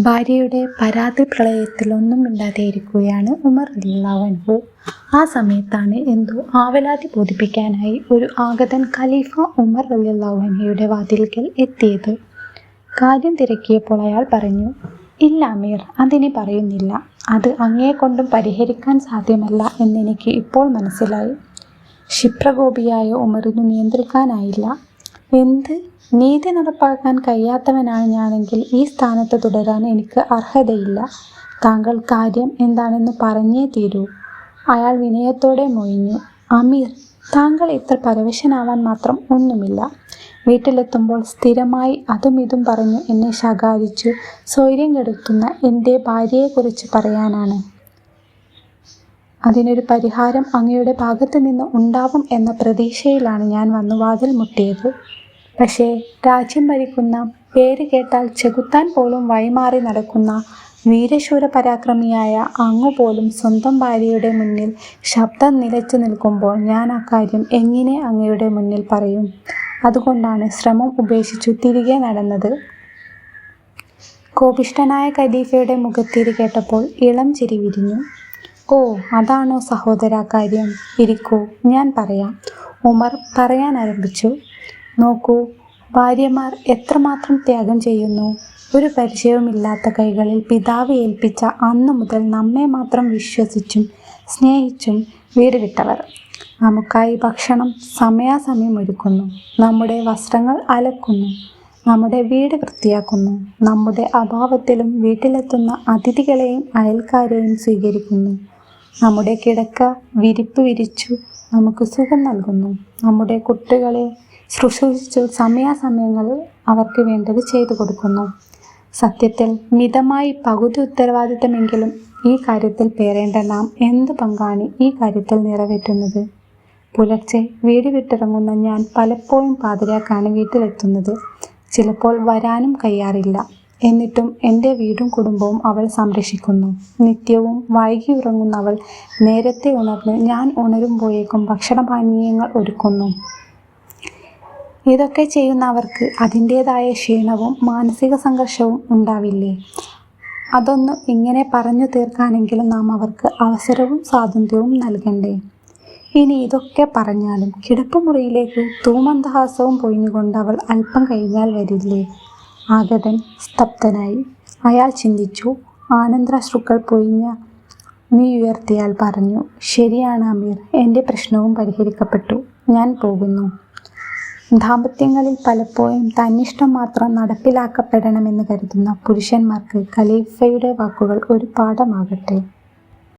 ഭാര്യയുടെ പരാതി പ്രളയത്തിൽ ഒന്നും മിണ്ടാതെ ഇരിക്കുകയാണ് ഉമർ അള്ളാഹു ആ സമയത്താണ് എന്തോ ആവലാതി ബോധിപ്പിക്കാനായി ഒരു ആഗതൻ ഖലീഫ ഉമർ അള്ളാഹുഹയുടെ വാതിൽക്കൽ എത്തിയത്. കാര്യം തിരക്കിയപ്പോൾ അയാൾ പറഞ്ഞു ഇല്ല അമീർ അതിനി പറയുന്നില്ല. അത് അങ്ങയെ കൊണ്ടും പരിഹരിക്കാൻ സാധ്യമല്ല എന്നെനിക്ക് ഇപ്പോൾ മനസ്സിലായി. ക്ഷിപ്രകോപിയായ ഉമറിനു നിയന്ത്രിക്കാനായില്ല. എന്ത്? നീതി നടപ്പാക്കാൻ കഴിയാത്തവനാണ് ഞാനെങ്കിൽ ഈ സ്ഥാനത്ത് തുടരാൻ എനിക്ക് അർഹതയില്ല. താങ്കൾ കാര്യം എന്താണെന്ന് പറഞ്ഞേ തീരൂ. അയാൾ വിനയത്തോടെ മൊഴിഞ്ഞു. അമീർ താങ്കൾ ഇത്ര പരവശനാവാൻ മാത്രം ഒന്നുമില്ല. വീട്ടിലെത്തുമ്പോൾ സ്ഥിരമായി അതും ഇതും പറഞ്ഞു എന്നെ ശകാരിച്ചു. സ്വൈര്യം കെടുത്തുന്ന എന്റെ ഭാര്യയെക്കുറിച്ച് പറയാനാണ്. അതിനൊരു പരിഹാരം അങ്ങയുടെ ഭാഗത്തു നിന്ന് ഉണ്ടാവും എന്ന പ്രതീക്ഷയിലാണ് ഞാൻ വന്നു വാതിൽ മുട്ടിയത്. പക്ഷേ രാജ്യം ഭരിക്കുന്ന പേര് കേട്ടാൽ ചെകുത്താൻ പോലും വഴിമാറി നടക്കുന്ന വീരശൂര പരാക്രമിയായ അങ്ങു പോലും സ്വന്തം ഭാര്യയുടെ മുന്നിൽ ശബ്ദം നിലച്ചു നിൽക്കുമ്പോൾ ഞാൻ അക്കാര്യം എങ്ങനെ അങ്ങയുടെ മുന്നിൽ പറയും? അതുകൊണ്ടാണ് ശ്രമം ഉപേക്ഷിച്ചു തിരികെ നടന്നത്. കോപിഷ്ഠനായ ഖലീഫയുടെ മുഖത്തിരി കേട്ടപ്പോൾ ഇളം ചിരി വിരിഞ്ഞു. ഓ അതാണോ സഹോദര കാര്യം? ഇരിക്കൂ ഞാൻ പറയാം. ഉമർ പറയാൻ ആരംഭിച്ചു. നോക്കൂ ഭാര്യമാർ എത്രമാത്രം ത്യാഗം ചെയ്യുന്നു. ഒരു പരിചയവുമില്ലാത്ത കൈകളിൽ പിതാവ് ഏൽപ്പിച്ച അന്നു മുതൽ നമ്മെ മാത്രം വിശ്വസിച്ചും സ്നേഹിച്ചും വീട് വിട്ടവർ. നമുക്കായി ഭക്ഷണം സമയാസമയം ഒരുക്കുന്നു. നമ്മുടെ വസ്ത്രങ്ങൾ അലക്കുന്നു. നമ്മുടെ വീട് വൃത്തിയാക്കുന്നു. നമ്മുടെ അഭാവത്തിലും വീട്ടിലെത്തുന്ന അതിഥികളെയും അയൽക്കാരെയും സ്വീകരിക്കുന്നു. നമ്മുടെ കിടക്ക വിരിപ്പ് വിരിച്ചു നമുക്ക് സുഖം നൽകുന്നു. നമ്മുടെ കുട്ടികളെ ശുശ്രൂഷിച്ചു സമയാസമയങ്ങളിൽ അവർക്ക് വേണ്ടത് ചെയ്തു കൊടുക്കുന്നു. സത്യത്തിൽ മിതമായി പകുതി ഉത്തരവാദിത്തമെങ്കിലും ഈ കാര്യത്തിൽ പേരേണ്ട നാം എന്ത് പങ്കാണ് ഈ കാര്യത്തിൽ നിറവേറ്റുന്നത്? പുലർച്ചെ വീട് വിട്ടിറങ്ങുന്ന ഞാൻ പലപ്പോഴും പാതിരാക്കാണ് വീട്ടിലെത്തുന്നത്. ചിലപ്പോൾ വരാനും കഴിയാറില്ല. എന്നിട്ടും എന്റെ വീടും കുടുംബവും അവൾ സംരക്ഷിക്കുന്നു. നിത്യവും വൈകി ഉറങ്ങുന്ന അവൾ നേരത്തെ ഉണർന്ന് ഞാൻ ഉണരുമ്പോഴേക്കും ഭക്ഷണപാനീയങ്ങൾ ഒരുക്കുന്നു. ഇതൊക്കെ ചെയ്യുന്നവർക്ക് അതിന്റേതായ ക്ഷീണവും മാനസിക സംഘർഷവും ഉണ്ടാവില്ലേ? അതൊന്ന് ഇങ്ങനെ പറഞ്ഞു തീർക്കാനെങ്കിലും നാം അവർക്ക് അവസരവും സ്വാതന്ത്ര്യവും നൽകണ്ടേ? ഇനി ഇതൊക്കെ പറഞ്ഞാലും കിടപ്പുമുറിയിലേക്ക് തൂമന്ദഹാസവും പൊയിഞ്ഞുകൊണ്ട് അവൾ അല്പം കഴിഞ്ഞാൽ വരില്ലേ? ആഗതൻ സ്തബ്ധനായി. അയാൾ ചിന്തിച്ചു ആനന്ദാശ്രുക്കൾ പൊയിഞ്ഞ നീ ഉയർത്തിയാൽ പറഞ്ഞു ശരിയാണ് അമീർ എന്റെ പ്രശ്നവും പരിഹരിക്കപ്പെട്ടു ഞാൻ പോകുന്നു. ദാമ്പത്യങ്ങളിൽ പലപ്പോഴും തന്നിഷ്ടം മാത്രം നടപ്പിലാക്കപ്പെടണമെന്ന് കരുതുന്ന പുരുഷന്മാർക്ക് ഖലീഫയുടെ വാക്കുകൾ ഒരു പാഠമാകട്ടെ.